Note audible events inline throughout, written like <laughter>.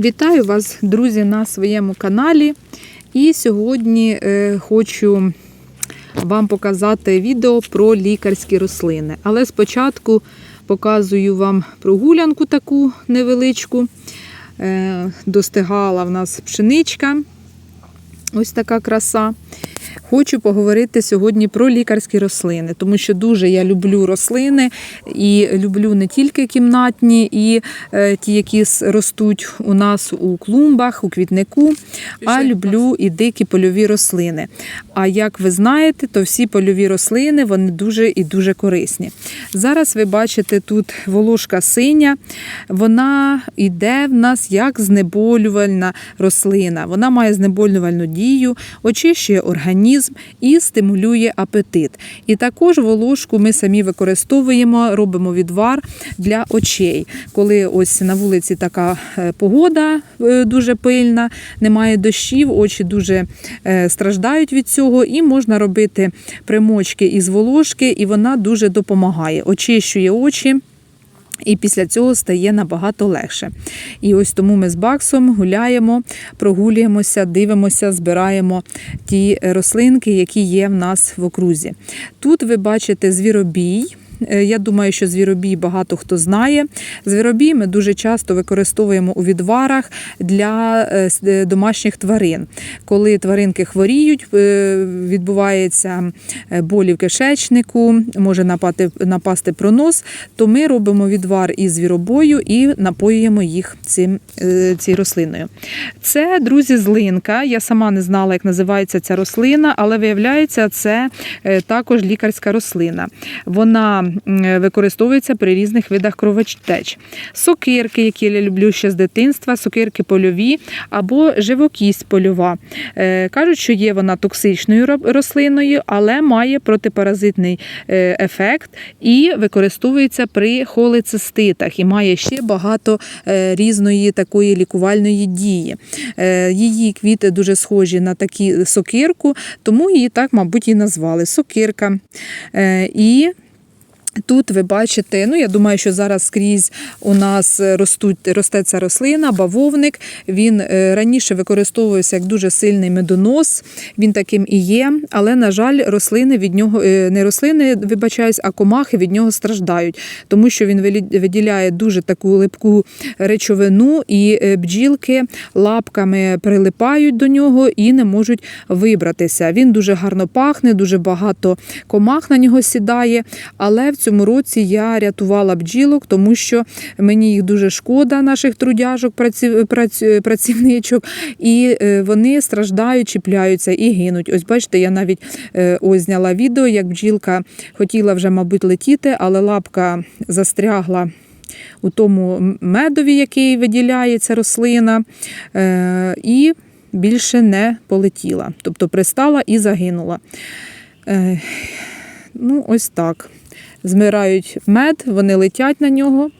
Вітаю вас, друзі, на своєму каналі. І сьогодні е, хочу вам показати відео про лікарські рослини. Але спочатку показую вам прогулянку таку невеличку. Е, достигала в нас пшеничка. Ось така краса. Хочу поговорити сьогодні про лікарські рослини, тому що дуже я люблю рослини і люблю не тільки кімнатні, і е, ті, які ростуть у нас у клумбах, у квітнику, а люблю і дикі польові рослини. А як ви знаєте, то всі польові рослини вони дуже і дуже корисні. Зараз ви бачите тут волошка синя, вона йде в нас як знеболювальна рослина. Вона має знеболювальну дію, очищує організм і стимулює апетит. І також волошку ми самі використовуємо, робимо відвар для очей. Коли ось на вулиці така е, погода е, дуже пильна, немає дощів, очі дуже е, страждають від цього, і можна робити примочки із волошки, і вона дуже допомагає, очищує очі. І після цього стає набагато легше. І ось тому ми з Баксом гуляємо, прогулюємося, дивимося, збираємо ті рослинки, які є в нас в окрузі. Тут ви бачите звіробій. Е, Я думаю, що звіробій багато хто знає. Звіробій ми дуже часто використовуємо у відварах для е, е, домашніх тварин. Коли тваринки хворіють, відбувається болі в кишечнику, може напати, напасти пронос, то ми робимо відвар із звіробою і напоюємо їх цим, цією рослиною. Це, друзі, злинка. Я сама не знала, як називається ця рослина, але виявляється, це також лікарська рослина. Вона використовується при різних видах кровотеч. Сокирки, які я люблю ще з дитинства, сокирки польові або живокість польова. Е, Кажуть, що є вона токсичною рослиною, але має протипаразитний е, ефект і використовується при холециститах і має ще багато е, різної такої лікувальної дії. Е, Її квіти дуже схожі на такі сокирку, тому її так, мабуть, і назвали сокирка. Е, І Тут ви бачите, ну я думаю, що зараз скрізь у нас ростуть, росте ця рослина, бавовник. Він е, раніше використовувався як дуже сильний медонос, він таким і є. Але, на жаль, рослини від нього е, не рослини, вибачаюсь, а комахи від нього страждають, тому що він виділяє дуже таку липку речовину, і е, бджілки лапками прилипають до нього і не можуть вибратися. Він дуже гарно пахне, дуже багато комах на нього сідає. Але в цьому році я рятувала бджілок, тому що мені їх дуже шкода, наших трудяжок, праці, праці, працівничок, і е, вони страждають, чіпляються і гинуть. Ось бачите, я навіть е, зняла відео, як бджілка хотіла вже, мабуть, летіти, але лапка застрягла. У тому медові, який виділяє ця рослина, е, і більше не полетіла. Тобто пристала і загинула. Ну, ось так. Змирають мед, вони летять на нього,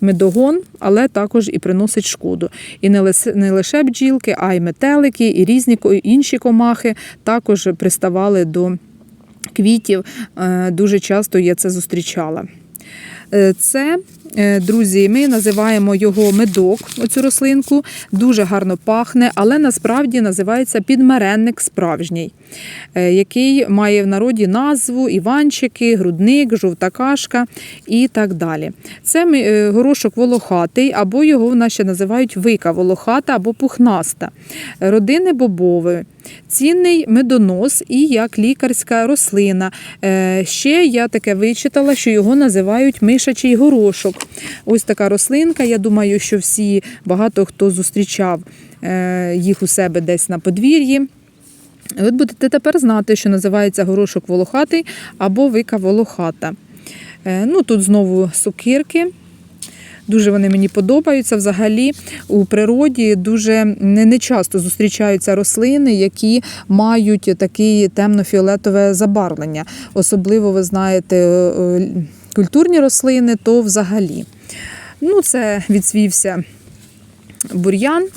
медогон, але також і приносить шкоду. І не лише, бджілки, а й метелики, і різні інші комахи також приставали до квітів. Е, Дуже часто я це зустрічала. Е, Це, е, друзі, ми називаємо його медок, оцю рослинку, дуже гарно пахне, але насправді називається підмеренник справжній, е, який має в народі назву Іванчики, грудник, жовта кашка і так далі. Це горошок волохатий, або його в нас ще називають вика волохата або пухнаста, родини бобови. Цінний медонос і як лікарська рослина. Е, Ще я таке вичитала, що його називають мишачий горошок. Ось така рослинка. Я думаю, що всі багато хто зустрічав е, їх у себе десь на подвір'ї. От будете тепер знати, що називається горошок волохатий або вика волохата. Е, Ну, тут знову сокирки. Дуже вони мені подобаються. Взагалі у природі дуже не, не часто зустрічаються рослини, які мають таке темно-фіолетове забарвлення. Особливо, ви знаєте, е, е, культурні рослини, то взагалі. Ну, це відсвівся бур'ян,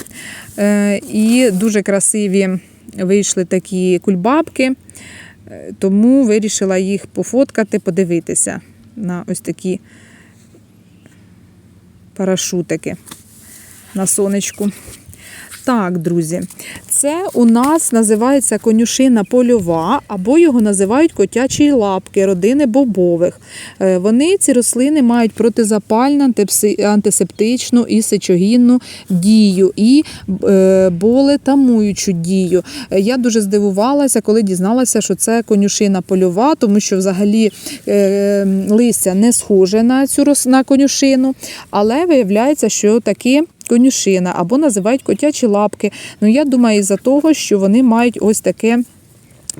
е, і дуже красиві вийшли такі кульбабки, тому вирішила їх пофоткати, подивитися на ось такі парашутики. на сонечку. Так, друзі, це у нас називається конюшина польова, або його називають котячі лапки родини бобових. Е, Вони, ці рослини, мають протизапальну, антисептичну і сечогінну дію, і е, болетамуючу дію. Е, Я дуже здивувалася, коли дізналася, що це конюшина польова, тому що взагалі листя не схоже на цю на конюшину, але виявляється, що таки конюшина або називають котячі лапки. Ну я думаю, із-за того, що вони мають ось таке.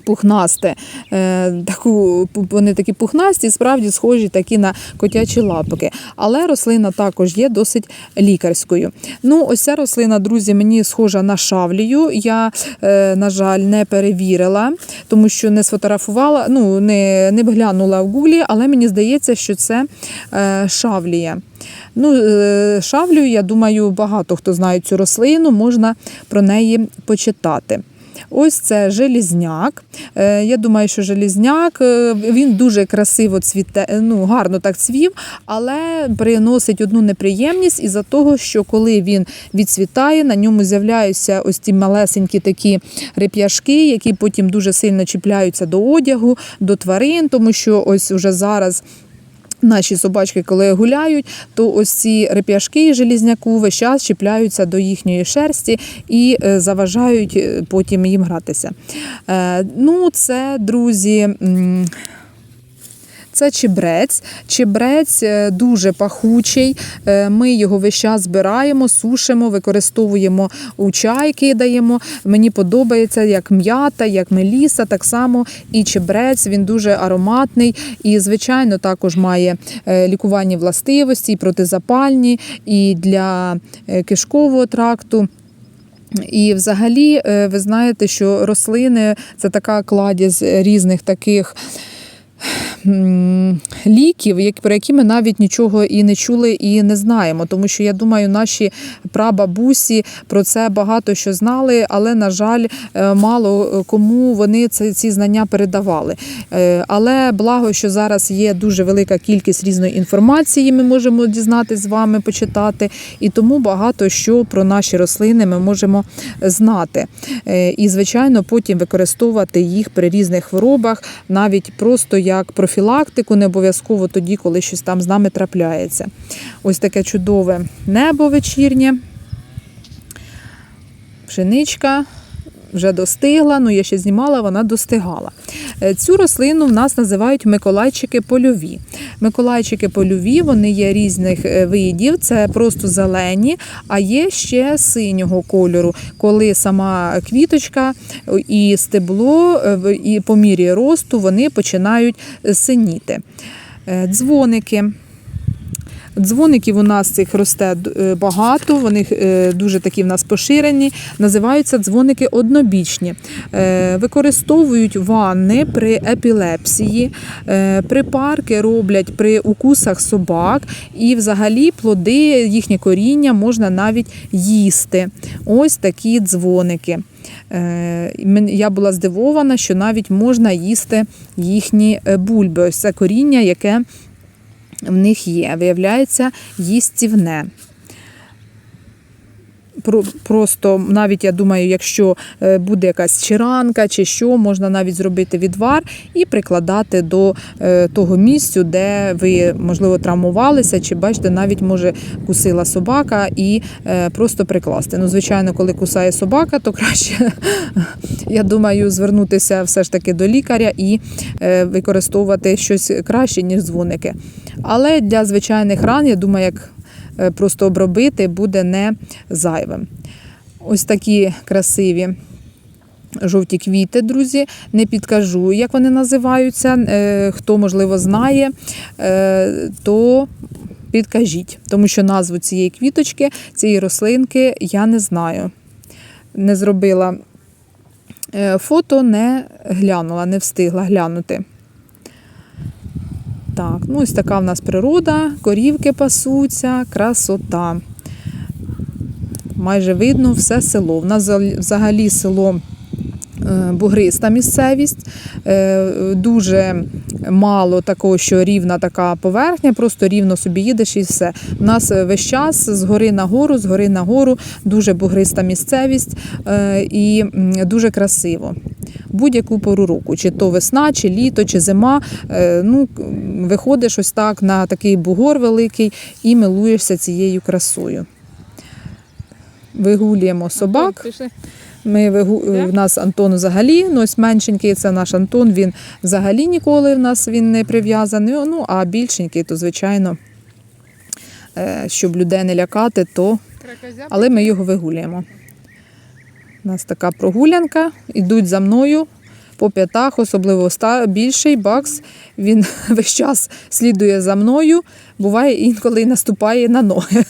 Пухнасте, е, таку, вони такі пухнасті, справді схожі такі на котячі лапки. Але рослина також є досить лікарською. Ну, ось ця рослина, друзі, мені схожа на шавлію. Я, е, на жаль, не перевірила, тому що не сфотографувала, ну, не, не глянула в гуглі, але мені здається, що це е, шавлія. Ну, е, шавлію, я думаю, багато хто знає цю рослину, можна про неї почитати. Ось це желізняк. Е, Я думаю, що желізняк е, він дуже красиво цвіте, ну гарно так цвів, але приносить одну неприємність із-за того, що коли він відцвітає, на ньому з'являються ось ці малесенькі такі реп'яшки, які потім дуже сильно чіпляються до одягу, до тварин, тому що ось уже зараз. Наші собачки, коли гуляють, то ось ці реп'яшки желізняку весь час чіпляються до їхньої шерсті і е, заважають е, потім їм гратися. Е, Ну, це, друзі. Це чебрець. Чебрець е, дуже пахучий. Е, Ми його весь час збираємо, сушимо, використовуємо у чай, кидаємо. Мені подобається як м'ята, як меліса, так само і чебрець. Він дуже ароматний і, звичайно, також має е, лікувальні властивості, і протизапальні, і для кишкового тракту. І взагалі, ви знаєте, що рослини це така кладізь різних таких ліків, про які ми навіть нічого і не чули, і не знаємо. Тому що я думаю, наші прабабусі про це багато що знали, але, на жаль, е, мало кому вони ці знання передавали. Е, Але благо, що зараз є дуже велика кількість різної інформації, ми можемо дізнатися з вами, почитати, і тому багато що про наші рослини ми можемо знати. Е, І, звичайно, потім використовувати їх при різних хворобах, навіть просто як профілактику, не обов'язково тоді, коли щось там з нами трапляється. Ось таке чудове небо вечірнє. Пшеничка вже достигла, ну я ще знімала, вона достигала. Е, Цю рослину в нас називають миколайчики польові. Миколайчики польові, вони є різних е, видів, це просто зелені, а є ще синього кольору, коли сама квіточка і стебло, е, і по мірі росту вони починають синіти. Дзвоники. Дзвоників у нас цих росте е, багато, вони е, дуже такі в нас поширені. Називаються дзвоники однобічні. Е, Використовують ванни при епілепсії, припарки роблять при укусах собак, і взагалі плоди, їхнє коріння можна навіть їсти. Ось такі дзвоники. Я була здивована, що навіть можна їсти їхні бульби. Ось це коріння, яке в них є. Виявляється, їстівне. Про- Просто навіть я думаю, якщо е, буде якась чиранка чи що, можна навіть зробити відвар і прикладати до е, того місця, де ви, можливо, травмувалися, чи бачите, навіть може кусила собака і е, просто прикласти. Ну, звичайно, коли кусає собака, то краще, <laughs> я думаю, звернутися все ж таки до лікаря і використовувати щось краще, ніж дзвоники. Але для звичайних ран, я думаю, як просто обробити буде не зайвим. Ось такі красиві жовті квіти, друзі. Не підкажу, як вони називаються. Е, Хто, можливо, знає, е, то підкажіть, тому що назву цієї квіточки, цієї рослинки я не знаю. Не зробила е, фото, не глянула, не встигла глянути. Так, ну ось така в нас природа, корівки пасуться, красота. Майже видно все село. У нас взагалі- село е, бугриста місцевість, е, дуже мало такого, що рівна така поверхня, просто рівно собі їдеш і все. У нас е, весь час з гори на гору, з гори на гору, дуже бугриста місцевість і дуже красиво. Будь-яку пору року, чи то весна, чи літо, чи зима. Ну, виходиш ось так на такий бугор великий і милуєшся цією красою. Вигулюємо собак. Ми вигу... В нас Антон взагалі, ну ось меншенький, це наш Антон. Він взагалі ніколи в нас він не прив'язаний. Ну а більшенький, то звичайно, е, щоб людей не лякати, то але ми його вигулюємо. У нас така прогулянка, ідуть за мною по п'ятах, особливо більший бакс. Він <laughs> весь час слідує за мною. Буває інколи наступає на ноги.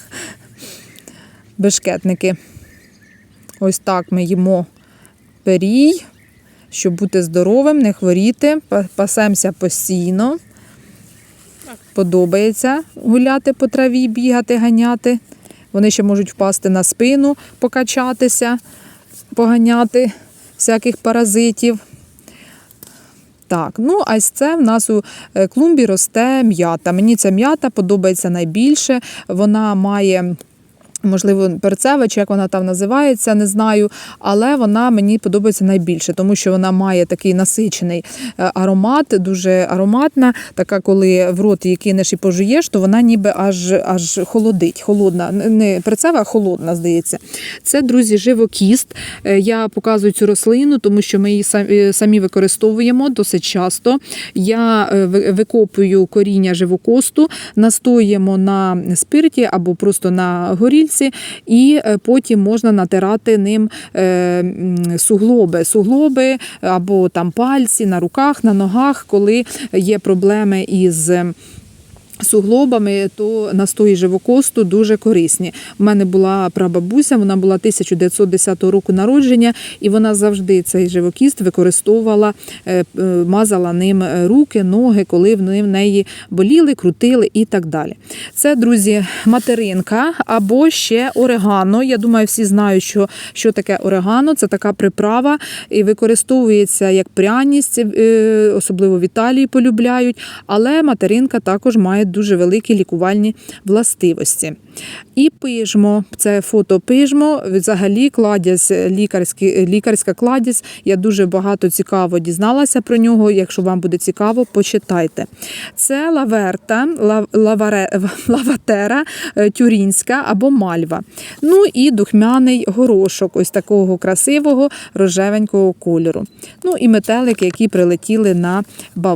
<laughs> Бешкетники. Ось так ми їмо перій, щоб бути здоровим, не хворіти, пасемося постійно. Подобається гуляти по траві, бігати, ганяти. Вони ще можуть впасти на спину, покачатися, поганяти всяких паразитів. Так, ну а ось це в нас у е, клумбі росте м'ята. Мені ця м'ята подобається найбільше. Вона має. Можливо, перцева, чи як вона там називається, не знаю. Але вона мені подобається найбільше, тому що вона має такий насичений е, аромат, дуже ароматна. Така, коли в рот її кинеш і пожуєш, то вона ніби аж аж холодить. Холодна, не перцева, а холодна, здається. Це, друзі, живокіст. Е, Я показую цю рослину, тому що ми її е, самі використовуємо досить часто. Я викопую коріння живокосту, настоюємо на спирті або просто на горільці, і е, потім можна натирати ним е, суглоби, суглоби або там пальці на руках, на ногах, коли є проблеми із. Суглобами, то настої живокосту дуже корисні. У мене була прабабуся, вона була 1910 року народження, і вона завжди цей живокіст використовувала, е, е, мазала ним е, руки, ноги, коли в неї боліли, крутили і так далі. Це, друзі, материнка або ще орегано. Я думаю, всі знають, що, що таке орегано. Це така приправа і використовується як пряність, особливо в Італії полюбляють. Але материнка також має дуже великі лікувальні властивості. І пижмо, це фото пижмо, взагалі кладязь, лікарський, лікарська кладязь. Я дуже багато цікаво дізналася про нього. Якщо вам буде цікаво, почитайте. Це лаверта, лаваре, <laughs> лаватера е, тюрінська або мальва. Ну і духмяний горошок, ось такого красивого рожевенького кольору. Ну і метелики, які прилетіли на бал.